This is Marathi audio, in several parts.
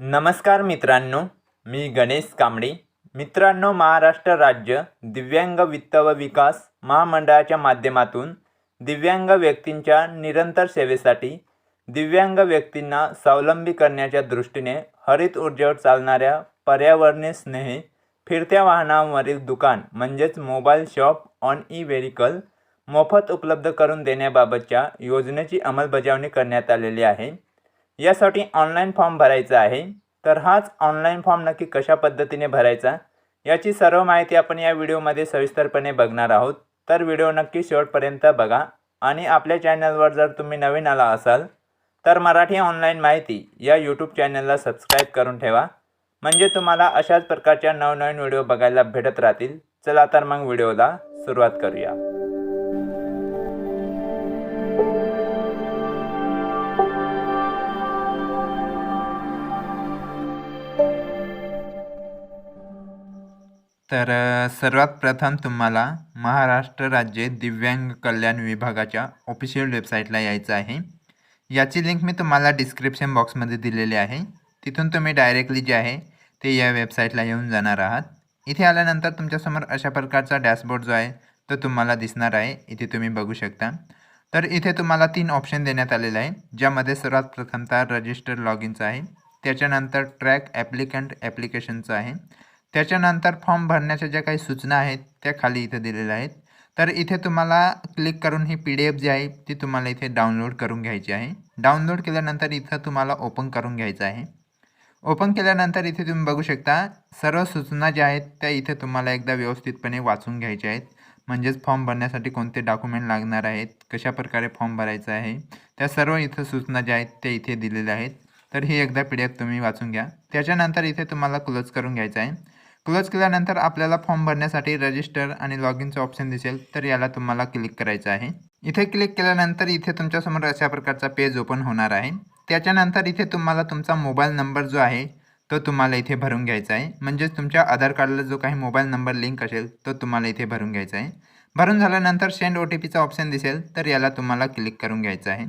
नमस्कार मित्रांनो मी गणेश कांबळे. मित्रांनो महाराष्ट्र राज्य दिव्यांग वित्त व विकास महामंडळाच्या माध्यमातून दिव्यांग व्यक्तींच्या निरंतर सेवेसाठी दिव्यांग व्यक्तींना स्वावलंबी करण्याच्या दृष्टीने हरित ऊर्जेवर चालणाऱ्या पर्यावरणीय स्नेही फिरत्या वाहनांवरील दुकान म्हणजेच mobile shop on E vehicle मोफत उपलब्ध करून देण्याबाबतच्या योजनेची अंमलबजावणी करण्यात आलेली आहे. यासाठी ऑनलाईन फॉर्म भरायचा आहे. तर हाच ऑनलाईन फॉर्म नक्की कशा पद्धतीने भरायचा याची सर्व माहिती आपण या व्हिडिओमध्ये सविस्तरपणे बघणार आहोत. तर व्हिडिओ नक्की शेवटपर्यंत बघा आणि आपल्या चॅनलवर जर तुम्ही नवीन आला असाल तर मराठी ऑनलाईन माहिती या यूट्यूब चॅनलला सबस्क्राईब करून ठेवा. म्हणजे तुम्हाला अशाच प्रकारच्या नवनवीन व्हिडिओ बघायला भेटत राहतील. चला तर मग व्हिडिओला सुरुवात करूया. तर सर्वात प्रथम तुम्हाला महाराष्ट्र राज्य दिव्यांग कल्याण विभागाच्या ऑफिशियल वेबसाईटला यायचं आहे. याची लिंक मी तुम्हाला डिस्क्रिप्शन बॉक्समध्ये दिलेली आहे. तिथून तुम्ही डायरेक्टली जे आहे ते या वेबसाईटला येऊन जाणार आहात. इथे आल्यानंतर तुमच्यासमोर अशा प्रकारचा डॅशबोर्ड जो आहे तो तुम्हाला दिसणार आहे. इथे तुम्ही बघू शकता. तर इथे तुम्हाला तीन ऑप्शन देण्यात आलेलं आहे ज्यामध्ये सर्वात प्रथमतः रजिस्टर लॉग इनचं आहे. त्याच्यानंतर ट्रॅक ॲप्लिकंट ॲप्लिकेशनचं आहे. त्याच्यानंतर फॉर्म भरण्याच्या ज्या काही सूचना आहेत त्या खाली इथे दिलेल्या आहेत. तर इथे तुम्हाला क्लिक करून ही पी डी एफ जी आहे ती तुम्हाला इथे डाउनलोड करून घ्यायची आहे. डाउनलोड केल्यानंतर इथं तुम्हाला ओपन करून घ्यायचं आहे. ओपन केल्यानंतर इथे तुम्ही बघू शकता सर्व सूचना ज्या आहेत त्या इथे तुम्हाला एकदा व्यवस्थितपणे वाचून घ्यायच्या आहेत. म्हणजेच फॉर्म भरण्यासाठी कोणते डॉक्युमेंट लागणार आहेत कशा प्रकारे फॉर्म भरायचा आहे त्या सर्व इथं सूचना ज्या आहेत त्या इथे दिलेल्या आहेत. तर ही एकदा पी डी एफ तुम्ही वाचून घ्या. त्याच्यानंतर इथे तुम्हाला क्लोज करून घ्यायचं आहे. क्लोज केल्यानंतर आपल्याला फॉर्म भरण्यासाठी रजिस्टर आणि लॉग इनचं ऑप्शन दिसेल तर याला तुम्हाला क्लिक करायचं आहे. इथे क्लिक केल्यानंतर इथे तुमच्यासमोर अशा प्रकारचा पेज ओपन होणार आहे. त्याच्यानंतर इथे तुम्हाला तुमचा मोबाईल नंबर जो आहे तो तुम्हाला इथे भरून घ्यायचा आहे. म्हणजेच तुमच्या आधार कार्डला जो काही मोबाईल नंबर लिंक असेल तो तुम्हाला इथे भरून घ्यायचा आहे. भरून झाल्यानंतर सेंड ओ टी पीचा ऑप्शन दिसेल तर याला तुम्हाला क्लिक करून घ्यायचं आहे.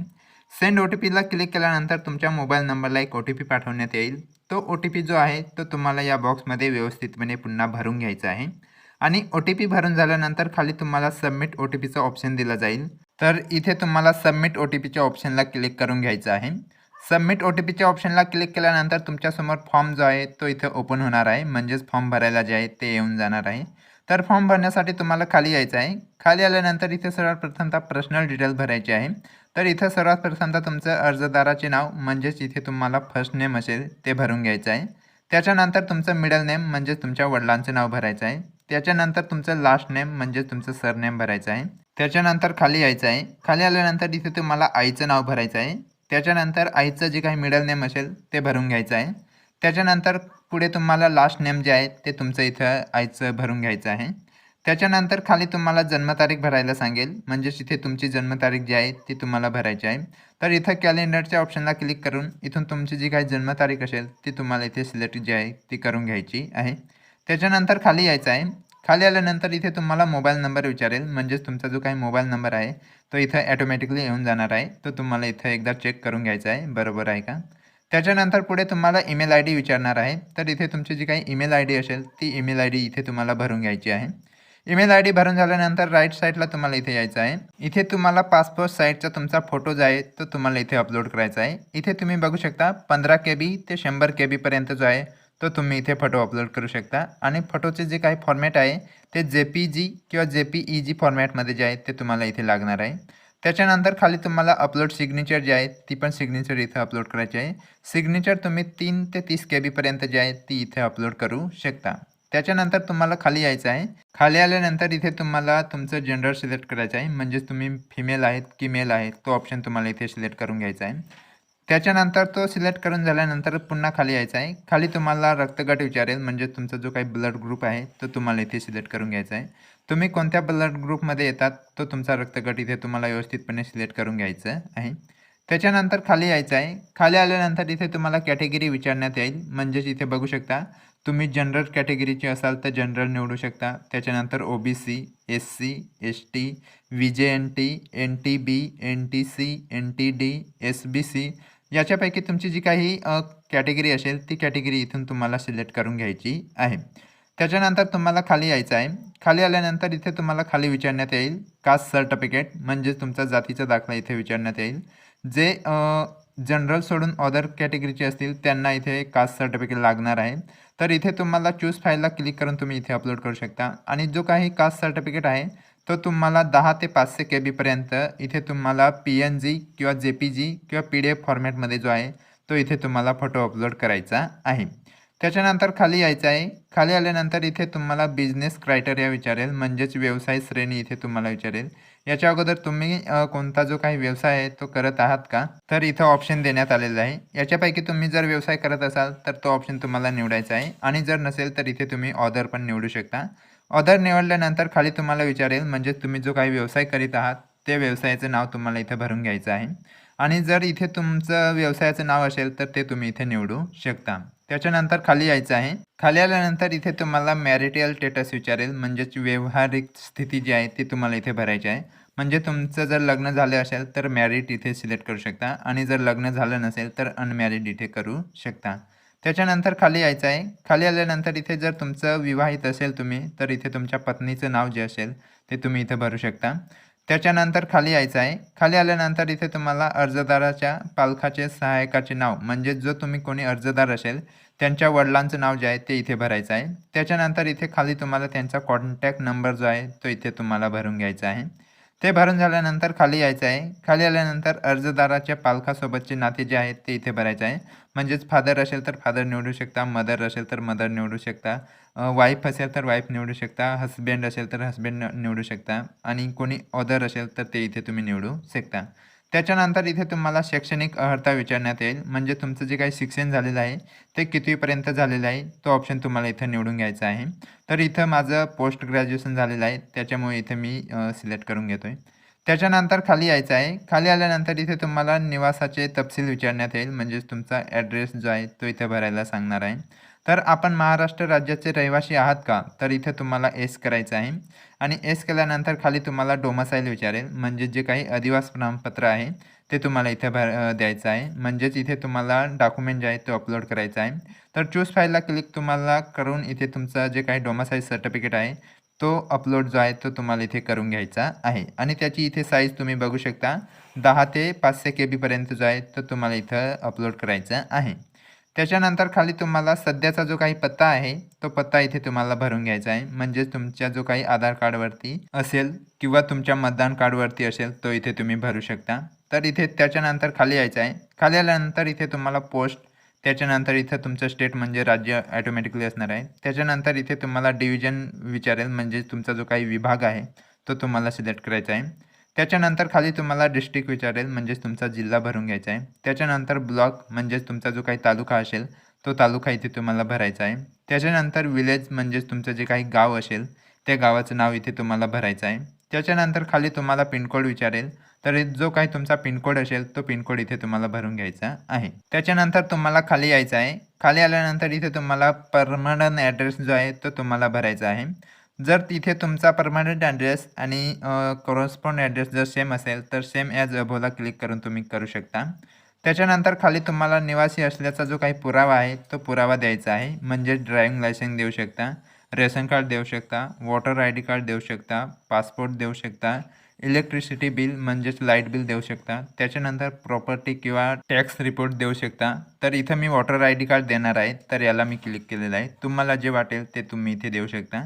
सेंड ओ टी पीला क्लिक केल्यानंतर तुमच्या मोबाईल नंबरला एक ओ टी पी पाठवण्यात येईल. तो ओ टी पी जो आहे तो तुम्हाला या बॉक्समध्ये व्यवस्थितपणे पुन्हा भरून घ्यायचा आहे. आणि ओ टी पी भरून झाल्यानंतर खाली तुम्हाला सबमिट ओ टी पीचा ऑप्शन दिला जाईल. तर इथे तुम्हाला सबमिट ओ टी पीच्या ऑप्शनला क्लिक करून घ्यायचं आहे. सबमिट ओ टी पीच्या ऑप्शनला क्लिक केल्यानंतर तुमच्यासमोर फॉर्म जो आहे तो इथे ओपन होणार आहे. म्हणजेच फॉर्म भरायला जे आहे ते येऊन जाणार आहे. तर फॉर्म भरण्यासाठी तुम्हाला खाली यायचं आहे. खाली आल्यानंतर इथे सर्वात प्रथमतः पर्सनल डिटेल्स भरायचे आहे. तर इथं सर्वात प्रथमतः तुमचं अर्जदाराचे नाव म्हणजेच इथे तुम्हाला फर्स्ट नेम असेल ते भरून घ्यायचं आहे. त्याच्यानंतर तुमचं मिडल नेम म्हणजेच तुमच्या वडिलांचं नाव भरायचं आहे. त्याच्यानंतर तुमचं लास्ट नेम म्हणजेच तुमचं सरनेम भरायचं आहे. त्याच्यानंतर खाली यायचं आहे. खाली आल्यानंतर इथे तुम्हाला आईचं नाव भरायचं आहे. त्याच्यानंतर आईचं जे काही मिडल नेम असेल ते भरून घ्यायचं आहे. त्याच्यानंतर पुढे तुम्हाला लास्ट नेम जे आहे ते तुमचं इथं आईचं भरून घ्यायचं आहे. त्याच्यानंतर खाली तुम्हाला जन्मतारीख भरायला सांगेल. म्हणजेच इथे तुमची जन्मतारीख जी आहे ती तुम्हाला भरायची आहे. तर इथं कॅलेंडरच्या ऑप्शनला क्लिक करून इथून तुमची जी काही जन्मतारीख असेल ती तुम्हाला इथे सिलेक्ट जी आहे ती करून घ्यायची आहे. त्याच्यानंतर खाली यायचं आहे. खाली आल्यानंतर इथे तुम्हाला मोबाईल नंबर विचारेल. म्हणजेच तुमचा जो काही मोबाईल नंबर आहे तो इथं ॲटोमॅटिकली येऊन जाणार आहे. तो तुम्हाला इथं एकदा चेक करून घ्यायचा आहे. बरोबर आहे का? त्याच्यानंतर पुढे तुम्हाला ईमेल आय डी विचारणार आहे. तर इथे तुमची जी काही ईमेल आय डी असेल ती ईमेल आय डी इथे तुम्हाला भरून घ्यायची आहे. ईमेल आय डी भरून झाल्यानंतर राईट साईडला तुम्हाला इथे यायचं आहे. इथे तुम्हाला पासपोर्ट साईडचा तुमचा फोटो जो आहे तो तुम्हाला इथे अपलोड करायचा आहे. इथे तुम्ही बघू शकता पंधरा के बी ते शंभर के बीपर्यंत जो आहे तो तुम्ही इथे फोटो अपलोड करू शकता. आणि फोटोचे जे काही फॉर्मॅट आहे ते जे पी जी किंवा जे पी ई जी फॉर्मॅटमध्ये जे आहे ते तुम्हाला इथे लागणार आहे. त्याच्यानंतर खाली तुम्हाला अपलोड सिग्नेचर जे आहे ती पण सिग्नेचर इथे अपलोड करायची आहे. सिग्नेचर तुम्ही तीन ते तीस के बीपर्यंत जे आहे ती इथे अपलोड करू शकता. त्याच्यानंतर तुम्हाला खाली यायचं आहे. खाली आल्यानंतर इथे तुम्हाला तुमचं जेंडर सिलेक्ट करायचं आहे. म्हणजेच तुम्ही फिमेल आहेत की मेल आहेत तो ऑप्शन तुम्हाला इथे सिलेक्ट करून घ्यायचा आहे. त्याच्यानंतर तो सिलेक्ट करून झाल्यानंतर पुन्हा खाली यायचा आहे. खाली तुम्हाला रक्तगट विचारेल. म्हणजे तुमचा जो काही ब्लड ग्रुप आहे तो तुम्हाला इथे सिलेक्ट करून घ्यायचा आहे. तुम्ही कोणत्या ब्लड ग्रुपमध्ये येतात तो तुमचा रक्तगट इथे तुम्हाला व्यवस्थितपणे सिलेक्ट करून घ्यायचं आहे. त्याच्यानंतर खाली यायचं आहे. खाली आल्यानंतर इथे तुम्हाला कॅटेगरी विचारण्यात येईल. म्हणजेच इथे बघू शकता तुम्ही जनरल कॅटेगरीचे असाल तर जनरल निवडू शकता. त्याच्यानंतर O B C S C S T V J N T N T B N T C N T D S B C याच्यापैकी तुमची जी काही कॅटेगरी असेल ती कॅटेगरी इथून तुम्हाला सिलेक्ट करून घ्यायची आहे. त्याच्यानंतर तुम्हाला खाली यायचं आहे. खाली आल्यानंतर इथे तुम्हाला खाली विचारण्यात येईल. कास्ट सर्टिफिकेट म्हणजेच तुमचा जातीचा दाखला इथे विचारण्यात येईल. जे जनरल सोडून अदर कॅटेगरीचे असतील त्यांना इथे कास्ट सर्टिफिकेट लागणार आहे. तर इथे तुम्हाला चूज फाईलला क्लिक करून तुम्ही इथे अपलोड करू शकता. आणि जो काही कास्ट सर्टिफिकेट आहे तो तुम्हाला दहा ते पाचशे के बीपर्यंत इथे तुम्हाला पी एन जी किंवा जे पी जी किंवा पी डी एफ फॉर्मॅटमध्ये जो आहे तो इथे तुम्हाला फोटो अपलोड करायचा आहे. त्याच्यानंतर खाली यायचं आहे. खाली आल्यानंतर इथे तुम्हाला बिझनेस क्रायटेरिया विचारेल म्हणजेच व्यवसाय श्रेणी इथे तुम्हाला विचारेल. याच्या अगोदर तुम्ही कोणता जो काही व्यवसाय आहे तो करत आहात का? तर इथं ऑप्शन देण्यात आलेलं आहे. याच्यापैकी तुम्ही जर व्यवसाय करत असाल तर तो ऑप्शन तुम्हाला निवडायचा आहे. आणि जर नसेल तर इथे तुम्ही ऑदर पण निवडू शकता. ऑदर निवडल्यानंतर खाली तुम्हाला विचारेल म्हणजे तुम्ही जो काही व्यवसाय करीत आहात ते व्यवसायाचं नाव तुम्हाला इथे भरून घ्यायचं आहे. आणि जर इथे तुमचं व्यवसायाचं नाव असेल तर ते तुम्ही इथे निवडू शकता. त्याच्यानंतर खाली यायचं आहे. खाली आल्यानंतर इथे तुम्हाला मॅरिटियल स्टेटस विचारेल. म्हणजेच व्यवहारिक स्थिती जी आहे ती तुम्हाला इथे भरायची आहे. म्हणजे तुमचं जर लग्न झालं असेल तर मॅरिड इथे सिलेक्ट करू शकता. आणि जर लग्न झालं नसेल तर अनमॅरिड इथे करू शकता. त्याच्यानंतर खाली यायचं आहे. खाली आल्यानंतर इथे जर तुमचं विवाहित असेल तुम्ही तर इथे तुमच्या पत्नीचं नाव जे असेल ते तुम्ही इथे भरू शकता. त्याच्यानंतर खाली यायचं आहे. खाली आल्यानंतर इथे तुम्हाला अर्जदाराच्या पालकाचे सहायकाचे नाव म्हणजे जो तुम्ही कोणी अर्जदार असेल त्यांच्या वडिलांचं नाव जे आहे ते इथे भरायचं आहे. त्याच्यानंतर इथे खाली तुम्हाला त्यांचा कॉन्टॅक्ट नंबर जो आहे तो इथे तुम्हाला भरून घ्यायचा आहे. ते भरून झाल्यानंतर खाली यायचं आहे. खाली आल्यानंतर अर्जदाराच्या पालकासोबतचे नाते जे आहेत ते इथे भरायचं आहे. म्हणजेच फादर असेल तर फादर निवडू शकता मदर असेल तर मदर निवडू शकता. वाईफ असेल तर वाईफ निवडू शकता हस्बँड असेल तर हस्बंड निवडू शकता आणि कोणी ऑदर असेल तर ते इथे तुम्ही निवडू शकता. त्याच्यानंतर इथे तुम्हाला शैक्षणिक अर्हता विचारण्यात येईल. म्हणजे तुमचं जे काही शिक्षण झालेलं आहे ते कितवीपर्यंत झालेलं आहे तो ऑप्शन तुम्हाला इथं निवडून घ्यायचा आहे. तर इथं माझं पोस्ट ग्रॅज्युएशन झालेलं आहे त्याच्यामुळे इथे मी सिलेक्ट करून घेतो आहे त्याच्यानंतर खाली यायचं आहे. खाली आल्यानंतर इथे तुम्हाला निवासाचे तपशील विचारण्यात येईल. म्हणजेच तुमचा ॲड्रेस जो आहे तो इथे भरायला सांगणार आहे. तर आपण महाराष्ट्र राज्याचे रहिवासी आहात का? तर इथे तुम्हाला एस करायचं आहे. आणि एस केल्यानंतर खाली तुम्हाला डोमासाईल विचारेल. म्हणजे जे काही अधिवास प्रमाणपत्र आहे ते तुम्हाला इथे भर द्यायचं आहे. म्हणजेच इथे तुम्हाला डॉक्युमेंट जे आहे तो अपलोड करायचा आहे. तर चूज फाईलला क्लिक तुम्हाला करून इथे तुमचं जे काही डोमासाईल सर्टिफिकेट आहे तो अपलोड जो आहे तो तुम्हाला इथे करून घ्यायचा आहे. आणि त्याची इथे साईज तुम्ही बघू शकता. दहा ते पाचशे के बीपर्यंत जो आहे तो तुम्हाला इथं अपलोड करायचा आहे. त्याच्यानंतर खाली तुम्हाला सध्याचा जो काही पत्ता आहे तो पत्ता इथे तुम्हाला भरून घ्यायचा आहे. म्हणजेच तुमच्या जो काही आधार कार्डवरती असेल किंवा तुमच्या मतदान कार्डवरती असेल तो इथे तुम्ही भरू शकता. तर इथे त्याच्यानंतर खाली यायचं आहे. खाली आल्यानंतर इथे तुम्हाला पोस्ट त्याच्यानंतर इथं तुमचं स्टेट म्हणजे राज्य ॲटोमॅटिकली असणार आहे. त्याच्यानंतर इथे तुम्हाला डिव्हिजन विचारेल म्हणजे तुमचा जो काही विभाग आहे तो तुम्हाला सिलेक्ट करायचा आहे. त्याच्यानंतर खाली तुम्हाला डिस्ट्रिक्ट विचारेल म्हणजेच तुमचा जिल्हा भरून घ्यायचा आहे. त्याच्यानंतर ब्लॉक म्हणजेच तुमचा जो काही तालुका असेल तो तालुका इथे तुम्हाला भरायचा आहे. त्याच्यानंतर विलेज म्हणजेच तुमचं जे काही गाव असेल त्या गावाचं नाव इथे तुम्हाला भरायचं आहे. त्याच्यानंतर खाली तुम्हाला पिनकोड विचारेल. तर जो काही तुमचा पिनकोड असेल तो पिनकोड इथे तुम्हाला भरून घ्यायचा आहे. त्याच्यानंतर तुम्हाला खाली यायचं आहे. खाली आल्यानंतर इथे तुम्हाला परमनंट ॲड्रेस जो आहे तो तुम्हाला भरायचा आहे. जर तिथे तुमचा परमनंट ॲड्रेस आणि करॉस्पॉन्ड ॲड्रेस जर सेम असेल तर सेम ॲज अबोला क्लिक करून तुम्ही करू शकता. त्याच्यानंतर खाली तुम्हाला निवासी असल्याचा जो काही पुरावा आहे तो पुरावा द्यायचा आहे. म्हणजे ड्रायव्हिंग लायसन्स देऊ शकता. रेशन कार्ड देऊ शकता वॉटर आय डी कार्ड देऊ शकता पासपोर्ट देऊ शकता इलेक्ट्रिसिटी बिल म्हणजेच लाइट बिल देऊ शकता त्याच्यानंतर प्रॉपर्टी किंवा टॅक्स रिपोर्ट देऊ शकता. तर इथं मी वॉटर आय डी कार्ड देणार आहे तर याला मी क्लिक केलेलं आहे. तुम्हाला जे वाटेल ते तुम्ही इथे देऊ शकता.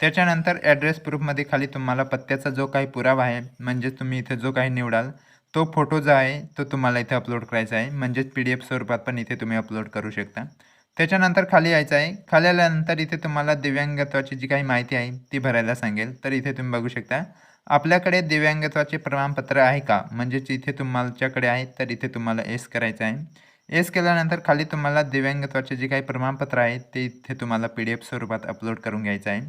त्याच्यानंतर ॲड्रेस प्रूफमध्ये खाली तुम्हाला पत्त्याचा जो काही पुरावा आहे म्हणजेच तुम्ही इथे जो काही निवडाल तो फोटो जो आहे तो तुम्हाला इथे अपलोड करायचा आहे. म्हणजेच पी डी एफ स्वरूपात पण इथे तुम्ही अपलोड करू शकता. त्याच्यानंतर खाली यायचं आहे. खाली आल्यानंतर इथे तुम्हाला दिव्यांगत्वाची जी काही माहिती आहे ती भरायला सांगेल. तर इथे तुम्ही बघू शकता. आपल्याकडे दिव्यांगत्वाचे प्रमाणपत्र आहे का? म्हणजेच इथे तुमच्याकडे आहे तर इथे तुम्हाला एस करायचं आहे. एस केल्यानंतर खाली तुम्हाला दिव्यांगत्वाचे जे काही प्रमाणपत्र आहे ते इथे तुम्हाला पी डी एफ स्वरूपात अपलोड करून घ्यायचं आहे.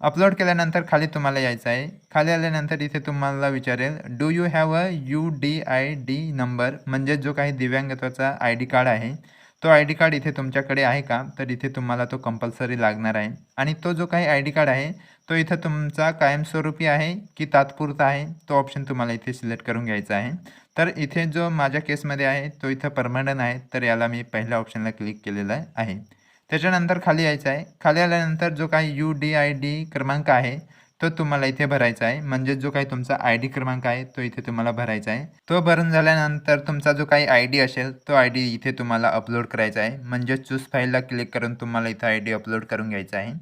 अपलोड केल्यानंतर खाली तुम्हाला यायचं आहे. खाली आल्यानंतर इथे तुम्हाला विचारेल do you have a U D I D number म्हणजे जो काही दिव्यांगत्वाचा आय डी कार्ड आहे तो आय डी कार्ड इथे तुमच्याकडे आहे का? तर इथे तुम्हाला तो कंपल्सरी लागणार आहे. आणि तो जो काही आय डी कार्ड आहे तो इथं तुमचा कायमस्वरूपी आहे की तात्पुरता आहे तो ऑप्शन तुम्हाला इथे सिलेक्ट करून घ्यायचा आहे. तर इथे जो माझ्या केसमध्ये आहे तो इथं परमनंट आहे तर याला मी पहिल्या ऑप्शनला क्लिक केलेला आहे. त्याच्यानंतर खाली यायचं आहे. खाली आल्यानंतर जो काही यू डी आय डी क्रमांक आहे तो तुम्हाला इथे भरायचा आहे. म्हणजे जो काही तुमचा आय डी क्रमांक आहे तो इथे तुम्हाला भरायचा आहे. तो भरून झाल्यानंतर तुमचा जो काही आय डी असेल तो आय डी इथे तुम्हाला अपलोड करायचा आहे. म्हणजे चूज फाईलला क्लिक करून तुम्हाला इथं आय डी अपलोड करून घ्यायचा आहे.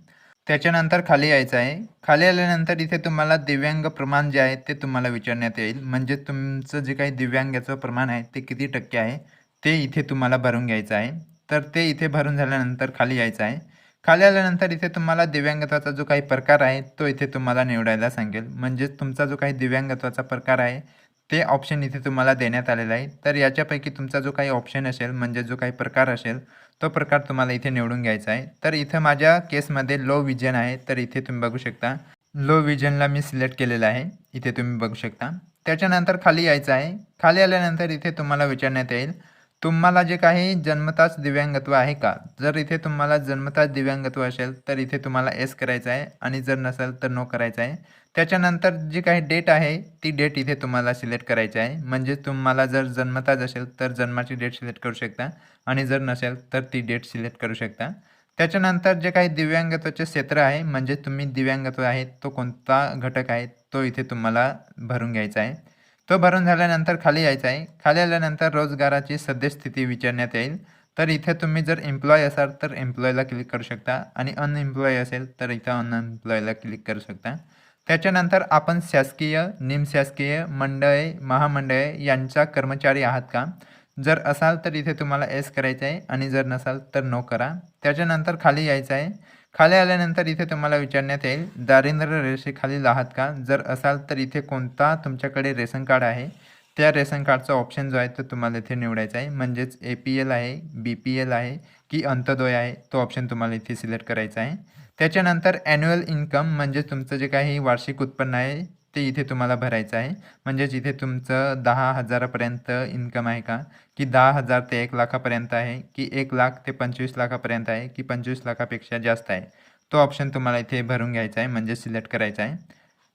त्याच्यानंतर खाली यायचं आहे. खाली आल्यानंतर इथे तुम्हाला दिव्यांग प्रमाण जे आहे ते तुम्हाला विचारण्यात येईल. म्हणजे तुमचं जे काही दिव्यांगाचं प्रमाण आहे ते किती टक्के आहे ते इथे तुम्हाला भरून घ्यायचं आहे. तर ते इथे भरून झाल्यानंतर खाली यायचं आहे. खाली आल्यानंतर इथे तुम्हाला दिव्यांगत्वाचा जो काही प्रकार आहे तो इथे तुम्हाला निवडायला सांगेल. म्हणजेच तुमचा जो काही दिव्यांगत्वाचा प्रकार आहे ते ऑप्शन इथे तुम्हाला देण्यात आलेलं आहे. तर याच्यापैकी तुमचा जो काही ऑप्शन असेल म्हणजे जो काही प्रकार असेल तो प्रकार तुम्हाला इथे निवडून घ्यायचा आहे. तर इथं माझ्या केसमध्ये लो विजन आहे तर इथे तुम्ही बघू शकता. लो विजनला मी सिलेक्ट केलेलं आहे. इथे तुम्ही बघू शकता. त्याच्यानंतर खाली यायचं आहे. खाली आल्यानंतर इथे तुम्हाला विचारण्यात येईल तुम्हाला जे काही जन्मताच दिव्यांगत्व आहे का? जर इथे तुम्हाला जन्मताच दिव्यांगत्व असेल तर इथे तुम्हाला एस करायचं आहे आणि जर नसेल तर नो करायचं आहे. त्याच्यानंतर जी काही डेट आहे ती डेट इथे तुम्हाला सिलेक्ट करायची आहे. म्हणजे तुम्हाला जर जन्मताच असेल तर जन्माची डेट सिलेक्ट करू शकता. आणि जर नसेल तर ती डेट सिलेक्ट करू शकता. त्याच्यानंतर जे काही दिव्यांगत्वाचे क्षेत्र आहे म्हणजे तुम्ही दिव्यांगत्व आहे तो कोणता घटक आहे तो इथे तुम्हाला भरून घ्यायचा आहे. तो भरून झाल्यानंतर खाली यायचा आहे. खाली आल्यानंतर रोजगाराची सद्यस्थिती विचारण्यात येईल. तर इथे तुम्ही जर एम्प्लॉय असाल तर एम्प्लॉयला क्लिक करू शकता आणि अनएम्प्लॉय असेल तर इथं अनएम्प्लॉयला क्लिक करू शकता. त्याच्यानंतर आपण शासकीय निमशासकीय मंडळे महामंडळे यांचा कर्मचारी आहात का? जर असाल तर इथे तुम्हाला एस करायचं आहे आणि जर नसाल तर नो करा. त्याच्यानंतर खाली यायचं आहे. खाली आल्यानंतर इथे तुम्हाला विचारण्यात येईल दारिद्र्य रेषेखालील आहात का? जर असाल तर इथे कोणता तुमच्याकडे रेशन कार्ड आहे? त्या रेशन कार्डचा ऑप्शन जो आहे तो तुम्हाला इथे निवडायचा आहे. म्हणजेच ए पी एल आहे बी पी एल आहे की अंतदोय आहे तो ऑप्शन तुम्हाला इथे सिलेक्ट करायचा आहे. त्याच्यानंतर ॲन्युअल इन्कम म्हणजे तुमचं जे काही वार्षिक उत्पन्न आहे ते इथे तुम्हाला भरायचं आहे. म्हणजेच इथे तुमचं दहा हजारापर्यंत इन्कम आहे का? की दहा हजार ते एक लाखापर्यंत आहे की एक लाख ते पंचवीस लाखापर्यंत आहे की पंचवीस लाखापेक्षा जास्त आहे. तो ऑप्शन तुम्हाला इथे भरून घ्यायचा आहे म्हणजे सिलेक्ट करायचा आहे.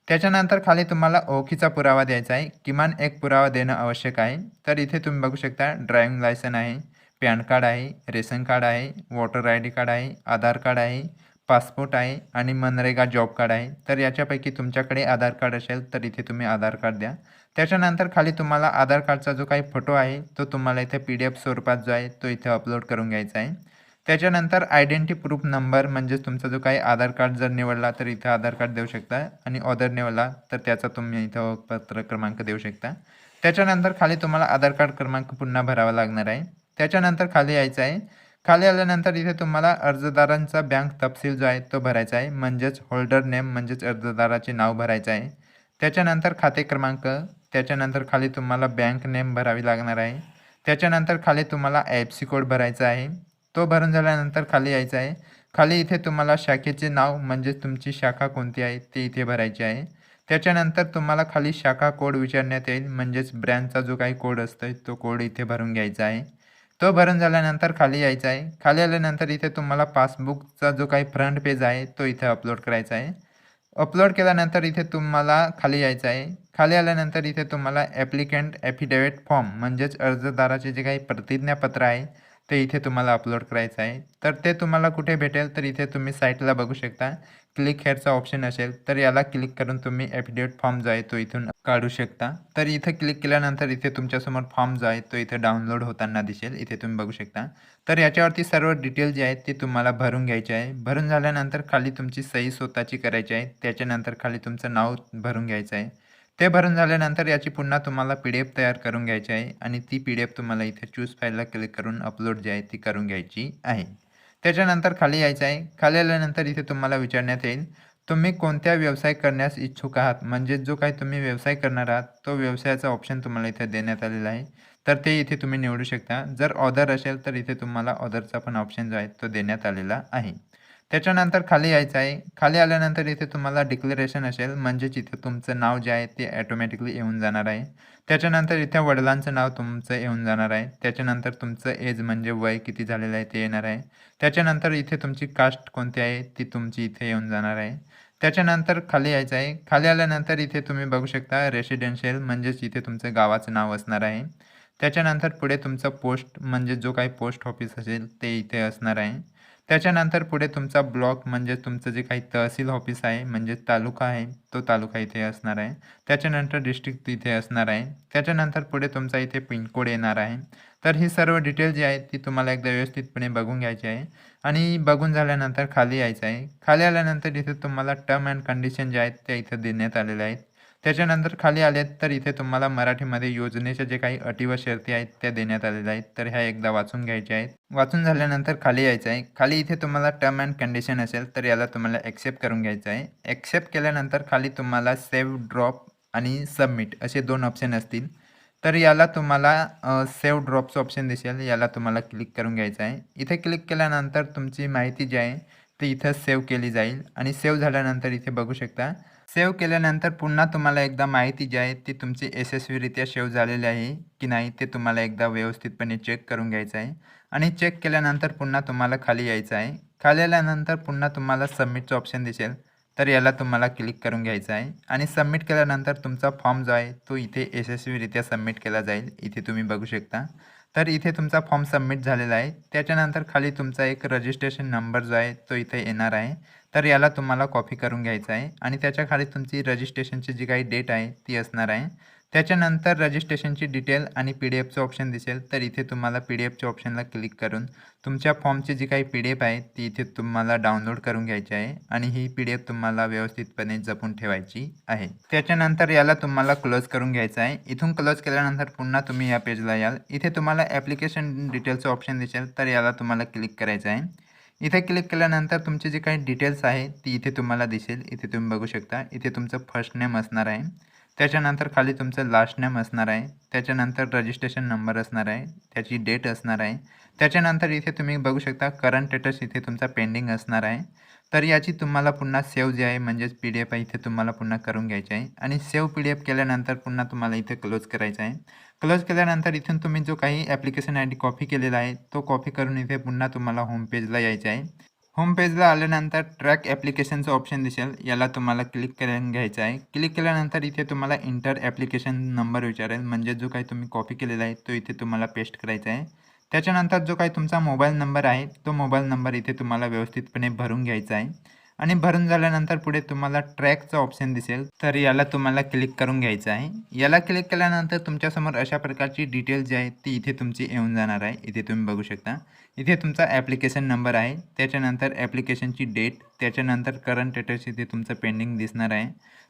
त्याच्यानंतर खाली तुम्हाला ओळखीचा पुरावा द्यायचा आहे. किमान एक पुरावा देणं आवश्यक आहे. तर इथे तुम्ही बघू शकता ड्रायव्हिंग लायसन आहे पॅन कार्ड आहे रेशन कार्ड आहे वोटर आय डी कार्ड आहे आधार कार्ड आहे पासपोर्ट आहे आणि मनरेगा जॉब कार्ड आहे तर याच्यापैकी तुमच्याकडे आधार कार्ड असेल तर इथे तुम्ही आधार कार्ड द्या. त्याच्यानंतर खाली तुम्हाला आधार कार्डचा जो काही फोटो आहे तो तुम्हाला इथे पी डी एफ स्वरूपात जो आहे तो इथे अपलोड करून घ्यायचा आहे. त्याच्यानंतर आयडेंटी प्रूफ नंबर म्हणजेच तुमचा जो काही आधार कार्ड जर निवडला तर इथं आधार कार्ड देऊ शकता आणि ऑदर निवडला तर त्याचा तुम्ही इथं पत्र क्रमांक देऊ शकता. त्याच्यानंतर खाली तुम्हाला आधार कार्ड क्रमांक पुन्हा भरावा लागणार आहे. त्याच्यानंतर खाली यायचं आहे खाली आल्यानंतर इथे तुम्हाला अर्जदारांचा बँक तपशील जो आहे तो भरायचा आहे. म्हणजेच होल्डर नेम म्हणजेच अर्जदाराचे नाव भरायचं आहे. त्याच्यानंतर खाते क्रमांक त्याच्यानंतर खाली तुम्हाला बँक नेम भरावी लागणार आहे. त्याच्यानंतर खाली तुम्हाला एफ सी कोड भरायचा आहे. तो भरून झाल्यानंतर खाली यायचा आहे. खाली इथे तुम्हाला शाखेचे नाव म्हणजेच तुमची शाखा कोणती आहे ते इथे भरायची आहे. त्याच्यानंतर तुम्हाला खाली शाखा कोड विचारण्यात येईल. म्हणजेच ब्रँडचा जो काही कोड असतो तो कोड इथे भरून घ्यायचा आहे. तो भरून झाल्यानंतर खाली यायचा आहे. खाली आल्यानंतर इथे तुम्हाला पासबुकचा जो काही फ्रंट पेज आहे तो इथे अपलोड करायचा आहे. अपलोड केल्यानंतर इथे तुम्हाला खाली यायचं आहे. खाली आल्यानंतर इथे तुम्हाला ॲप्लिकंट ॲफिडेविट फॉर्म म्हणजेच अर्जदाराचे जे काही प्रतिज्ञापत्र आहे ते इथे तुम्हाला अपलोड करायचं आहे. तर ते तुम्हाला कुठे भेटेल तर इथे तुम्ही साईटला बघू शकता. क्लिक हेअरचा ऑप्शन असेल तर याला क्लिक करून तुम्ही ॲफिडेविट फॉर्म जो आहे तो इथून काढू शकता. तर इथे क्लिक केल्यानंतर इथे तुमच्यासमोर फॉर्म जो आहे तो इथे डाउनलोड होताना दिसेल. इथे तुम्ही बघू शकता. तर याच्यावरती सर्व डिटेल जे आहेत ते तुम्हाला भरून घ्यायचे आहे. भरून झाल्यानंतर खाली तुमची सही स्वतःची करायची आहे. त्याच्यानंतर खाली तुमचं नाव भरून घ्यायचं आहे. ते भरून झाल्यानंतर याची पुन्हा तुम्हाला पी डी एफ तयार करून घ्यायची आहे आणि ती पी डी एफ तुम्हाला इथे चूज फाईलला क्लिक करून अपलोड जी आहे ती करून घ्यायची आहे. त्याच्यानंतर खाली यायचं आहे. खाली आल्यानंतर इथे तुम्हाला विचारण्यात येईल तुम्ही कोणत्या व्यवसाय करण्यास इच्छुक आहात? म्हणजे जो काही तुम्ही व्यवसाय करणार आहात तो व्यवसायाचा ऑप्शन तुम्हाला इथे देण्यात आलेला आहे. तर ते इथे तुम्ही निवडू शकता. जर ऑदर असेल तर इथे तुम्हाला ऑदरचा पण ऑप्शन जो आहे तो देण्यात आलेला आहे. त्याच्यानंतर खाली यायचं आहे. खाली आल्यानंतर इथे तुम्हाला डिक्लेरेशन असेल. म्हणजेच इथे तुमचं नाव जे आहे ते ॲटोमॅटिकली येऊन जाणार आहे. त्याच्यानंतर इथे वडिलांचं नाव तुमचं येऊन जाणार आहे. त्याच्यानंतर तुमचं एज म्हणजे वय किती झालेलं आहे ते येणार आहे. त्याच्यानंतर इथे तुमची कास्ट कोणती आहे ती तुमची इथे येऊन जाणार आहे. त्याच्यानंतर खाली यायचं आहे. खाली आल्यानंतर इथे तुम्ही बघू शकता रेसिडेन्शियल म्हणजेच इथे तुमचं गावाचं नाव असणार आहे. त्याच्यानंतर पुढे तुमचं पोस्ट म्हणजे जो काही पोस्ट ऑफिस असेल ते इथे असणार आहे. त्याच्यानंतर पुढे तुमचा ब्लॉक म्हणजे तुमचं जे काही तहसील ऑफिस आहे म्हणजे तालुका आहे तो तालुका इथे असणार आहे. त्याच्यानंतर डिस्ट्रिक्ट इथे असणार आहे. त्याच्यानंतर पुढे तुमचा इथे पिनकोड येणार आहे. तर ही सर्व डिटेल जी आहे ती तुम्हाला एकदा व्यवस्थितपणे बघून घ्यायची आहे. आणि बघून झाल्यानंतर खाली यायचं आहे. खाली आल्यानंतर इथे तुम्हाला टर्म अँड कंडिशन जे आहेत त्या इथं देण्यात आलेल्या आहेत. त्याच्यानंतर खाली आलेत तर इथे तुम्हाला मराठीमध्ये योजनेच्या जे काही अटी व शर्ती आहेत त्या देण्यात आलेल्या आहेत. तर ह्या एकदा वाचून घ्यायच्या आहेत. वाचून झाल्यानंतर खाली यायचं आहे. खाली इथे तुम्हाला टर्म अँड कंडिशन असेल तर याला तुम्हाला ॲक्सेप्ट करून घ्यायचं आहे. ॲक्सेप्ट केल्यानंतर खाली तुम्हाला सेव्ह ड्रॉप आणि सबमिट असे दोन ऑप्शन असतील. तर याला तुम्हाला सेव्ह ड्रॉपचं ऑप्शन दिसेल. याला तुम्हाला क्लिक करून घ्यायचं आहे. इथे क्लिक केल्यानंतर तुमची माहिती जी आहे ती इथं सेव्ह केली जाईल. आणि सेव्ह झाल्यानंतर इथे बघू शकता सेव्ह केल्यानंतर पुन्हा तुम्हाला एकदा माहिती जी आहे ती तुमची यशस्वीरित्या सेव्ह झालेली आहे की नाही ते तुम्हाला एकदा व्यवस्थितपणे चेक करून घ्यायचं आहे. आणि चेक केल्यानंतर पुन्हा तुम्हाला खाली यायचं आहे. खाली आल्यानंतर पुन्हा तुम्हाला सबमिटचं ऑप्शन दिसेल. तर याला तुम्हाला क्लिक करून घ्यायचं आहे. आणि सबमिट केल्यानंतर तुमचा फॉर्म जो आहे तो इथे यशस्वीरित्या सबमिट केला जाईल. इथे तुम्ही बघू शकता. तर इथे तुमचा फॉर्म सबमिट झालेला आहे. त्याच्यानंतर खाली तुमचा एक रजिस्ट्रेशन नंबर जो आहे तो इथे येणार आहे. तर याला तुम्हाला कॉपी करून घ्यायचं आहे. आणि त्याच्याखाली तुमची रजिस्ट्रेशनची जी काही डेट आहे ती असणार आहे. त्याच्यानंतर रजिस्ट्रेशनची डिटेल आणि पी डी एफचं ऑप्शन दिसेल तर इथे तुम्हाला पी डी एफच्या ऑप्शनला क्लिक करून तुमच्या फॉर्मची जी काही पी डी एफ आहे ती इथे तुम्हाला डाउनलोड करून घ्यायची आहे. आणि ही पी डी एफ तुम्हाला व्यवस्थितपणे जपून ठेवायची आहे. त्याच्यानंतर याला तुम्हाला क्लोज करून घ्यायचं आहे. इथून क्लोज केल्यानंतर पुन्हा तुम्ही या पेजला याल. इथे तुम्हाला ॲप्लिकेशन डिटेलचं ऑप्शन दिसेल तर याला तुम्हाला क्लिक करायचं आहे. इथे क्लिक केल्यानंतर तुमचे जे काही डिटेल्स आहे ती इथे तुम्हाला दिसेल. इथे तुम्ही बघू शकता. इथे तुमचं फर्स्ट नेम असणार आहे. त्याच्यानंतर खाली तुमचं लास्ट नेम असणार आहे. त्याच्यानंतर रजिस्ट्रेशन नंबर असणार आहे. त्याची डेट असणार आहे. त्याच्यानंतर इथे तुम्ही बघू शकता करंट स्टेटस इथे तुमचा पेंडिंग असणार आहे. तर याची तुम्हाला पुन्हा सेव्ह जे आहे म्हणजेच पी डी एफ आहे इथे तुम्हाला पुन्हा करून घ्यायची आहे. आणि सेव्ह पी डी एफ केल्यानंतर पुन्हा तुम्हाला इथे क्लोज करायचं आहे. क्लोज केल्यानंतर इथून तुम्ही जो काही ॲप्लिकेशन आय डी कॉपी केलेला आहे तो कॉपी करून इथे पुन्हा तुम्हाला होम पेजला यायचं आहे. होम पेजला आल्यानंतर ट्रॅक ॲप्लिकेशनचं ऑप्शन दिसेल याला तुम्हाला क्लिक करून घ्यायचं आहे. क्लिक केल्यानंतर इथे तुम्हाला इंटर ॲप्लिकेशन नंबर विचारेल म्हणजे जो काही तुम्ही कॉपी केलेला आहे तो इथे तुम्हाला पेस्ट करायचा आहे. त्याच्यानंतर जो काही तुमचा मोबाईल नंबर आहे तो मोबाईल नंबर इथे तुम्हाला व्यवस्थितपणे भरून घ्यायचा आहे. आणि भरून झाल्यानंतर पुढे तुम्हाला ट्रॅकचं ऑप्शन दिसेल तर याला तुम्हाला क्लिक करून घ्यायचं आहे. याला क्लिक केल्यानंतर तुमच्यासमोर अशा प्रकारची डिटेल जी आहे ती इथे तुमची येऊन जाणार आहे. इथे तुम्ही बघू शकता. इथे तुमचा ॲप्लिकेशन नंबर आहे. त्याच्यानंतर ॲप्लिकेशनची डेट त्याच्यानंतर करंट स्टेटस इथे तुमचं पेंडिंग दिसणार आहे.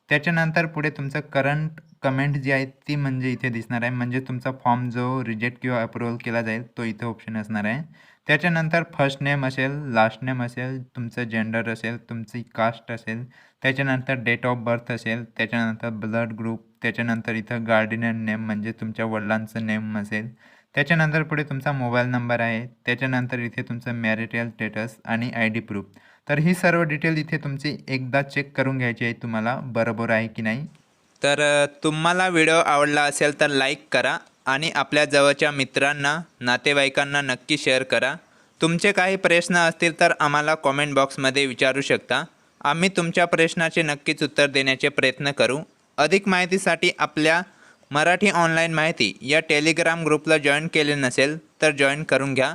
त्याच्यानंतर पुढे तुमचं करंट कमेंट जी आहे ती म्हणजे इथे दिसणार आहे. म्हणजे तुमचा फॉर्म जो रिजेक्ट किंवा अप्रुव्हल केला जाईल तो इथे ऑप्शन असणार आहे. त्याच्यानंतर फर्स्ट नेम असेल लास्ट नेम असेल तुमचं जेंडर असेल तुमची कास्ट असेल त्याच्यानंतर डेट ऑफ बर्थ असेल त्याच्यानंतर ब्लड ग्रुप त्याच्यानंतर इथं गार्डियन नेम म्हणजे तुमच्या वडिलांचं नेम असेल. त्याच्यानंतर पुढे तुमचा मोबाईल नंबर आहे त्याच्यानंतर इथे तुमचं मॅरिटल स्टेटस आणि आय डी प्रूफ तर ही सर्व डिटेल इथे तुमची एकदा चेक करून घ्यायची आहे तुम्हाला बरोबर आहे की नाही? तर तुम्हाला व्हिडिओ आवडला असेल तर लाईक करा आणि आपल्या जवळच्या मित्रांना नातेवाईकांना नक्की शेअर करा. तुमचे काही प्रश्न असतील तर आम्हाला कॉमेंट बॉक्समध्ये विचारू शकता. आम्ही तुमच्या प्रश्नाचे नक्कीच उत्तर देण्याचे प्रयत्न करू. अधिक माहितीसाठी आपल्या मराठी ऑनलाईन माहिती या टेलिग्राम ग्रुपला जॉईन केले नसेल तर जॉईन करून घ्या.